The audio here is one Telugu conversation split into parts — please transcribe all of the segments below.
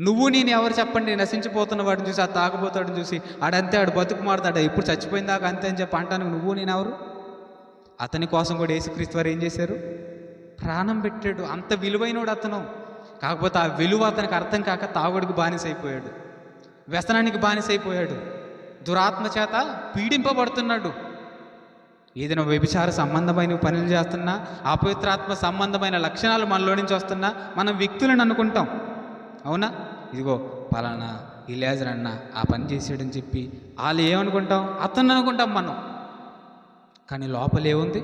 నువ్వు నేను ఎవరు చెప్పండి నశించిపోతున్న వాడిని చూసి ఆ తాగబోతాడని చూసి ఆడంతే ఆడు బతుకు మారుతాడు ఇప్పుడు చచ్చిపోయిన దాకా అంతే అని చెప్పి అంటాను నువ్వు నేను ఎవరు? అతని కోసం కూడా యేసుక్రీస్తు వారు ఏం చేశారు? ప్రాణం పెట్టాడు. అంత విలువైనోడు అతను. కాకపోతే ఆ విలువ అతనికి అర్థం కాక తాగుడికి బానిసైపోయాడు. వ్యసనానికి బానిసైపోయాడు. దురాత్మ చేత పీడింపబడుతున్నాడు. ఏదైనా వ్యభిచార సంబంధమైన పనులు చేస్తున్నా అపవిత్రాత్మ సంబంధమైన లక్షణాలు మనలో నుంచి వస్తున్నా మనం వ్యక్తులను అనుకుంటాం. అవునా? ఇదిగో పలానా ఇలేజర్ అన్న ఆ పని చేసాడని చెప్పి వాళ్ళు ఏమనుకుంటాం? అతను అనుకుంటాం మనం. కానీ లోపలేముంది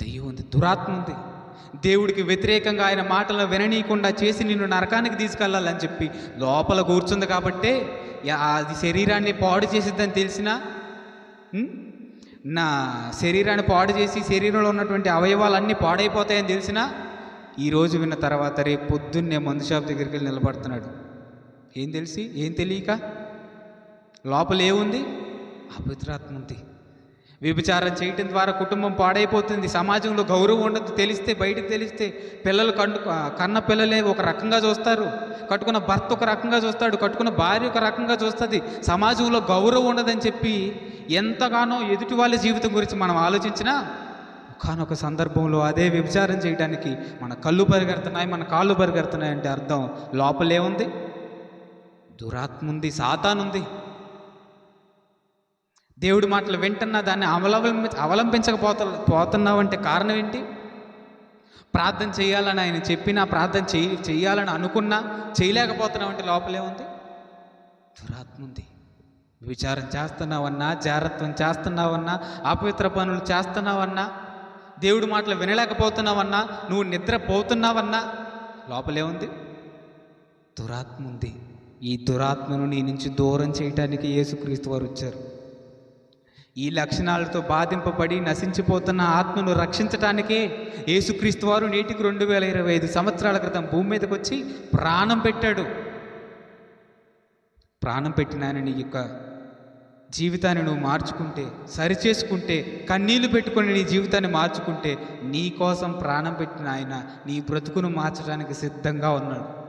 దెయ్యం ఉంది దురాత్మ ఉంది. దేవుడికి వ్యతిరేకంగా ఆయన మాటలను విననీయకుండా చేసి నిన్ను నరకానికి తీసుకెళ్ళాలని చెప్పి లోపల కూర్చుంది కాబట్టే యా- అది శరీరాన్ని పాడు చేసిద్దని తెలిసినా నా శరీరాన్ని పాడు చేసి శరీరంలో ఉన్నటువంటి అవయవాలన్నీ పాడైపోతాయని తెలిసినా ఈరోజు విన్న తర్వాత రేపు పొద్దున్నే మందు షాప్ దగ్గరికి వెళ్ళి నిలబడుతున్నాడు. ఏం తెలిసి? ఏం తెలియక? లోపల ఏముంది? అపవిత్రాత్మ ఉంది. వ్యభిచారం చేయటం ద్వారా కుటుంబం పాడైపోతుంది. సమాజంలో గౌరవం ఉండదు. తెలిస్తే బయటకు తెలిస్తే పిల్లలు కండు కన్న పిల్లలే ఒక రకంగా చూస్తారు. కట్టుకున్న భర్త ఒక రకంగా చూస్తాడు. కట్టుకున్న భార్య ఒక రకంగా చూస్తుంది. సమాజంలో గౌరవం ఉండదని చెప్పి ఎంతగానో ఎదుటి వాళ్ళ జీవితం గురించి మనం ఆలోచించినా ఒకనొక సందర్భంలో అదే విభచారం చేయడానికి మన కళ్ళు పరిగెడుతున్నాయి మన కాళ్ళు పరిగెడుతున్నాయి అంటే అర్థం లోపలేముంది దురాత్మ ఉంది సాతానుంది. దేవుడి మాటలు వింటున్నా దాన్ని అవలంబి అవలంబించకపోత పోతున్నావంటే కారణం ఏంటి ప్రార్థన చేయాలని ఆయన చెప్పినా ప్రార్థన చేయ చేయాలని అనుకున్నా చేయలేకపోతున్నావంటే లోపలే ఉంది దురాత్మ ఉంది విచారం చేస్తున్నావన్నా జాగ్రత్తం చేస్తున్నావన్నా అపవిత్ర పనులు చేస్తున్నావన్నా దేవుడి మాటలు వినలేకపోతున్నావన్నా నువ్వు నిద్రపోతున్నావన్నా లోపలేముంది దురాత్మ ఉంది. ఈ దురాత్మను నీ నుంచి దూరం చేయటానికి యేసుక్రీస్తు వారు వచ్చారు. ఈ లక్షణాలతో బాధింపబడి నశించిపోతున్న ఆత్మను రక్షించటానికే యేసుక్రీస్తు వారు నేటికి రెండు వేల ఇరవై ఐదు సంవత్సరాల క్రితం భూమి మీదకి వచ్చి ప్రాణం పెట్టాడు. ప్రాణం పెట్టినాయని నీ యొక్క జీవితాన్ని నువ్వు మార్చుకుంటే సరిచేసుకుంటే కన్నీళ్ళు పెట్టుకొని నీ జీవితాన్ని మార్చుకుంటే నీ కోసం ప్రాణం పెట్టిన ఆయన నీ బ్రతుకును మార్చడానికి సిద్ధంగా ఉన్నాడు.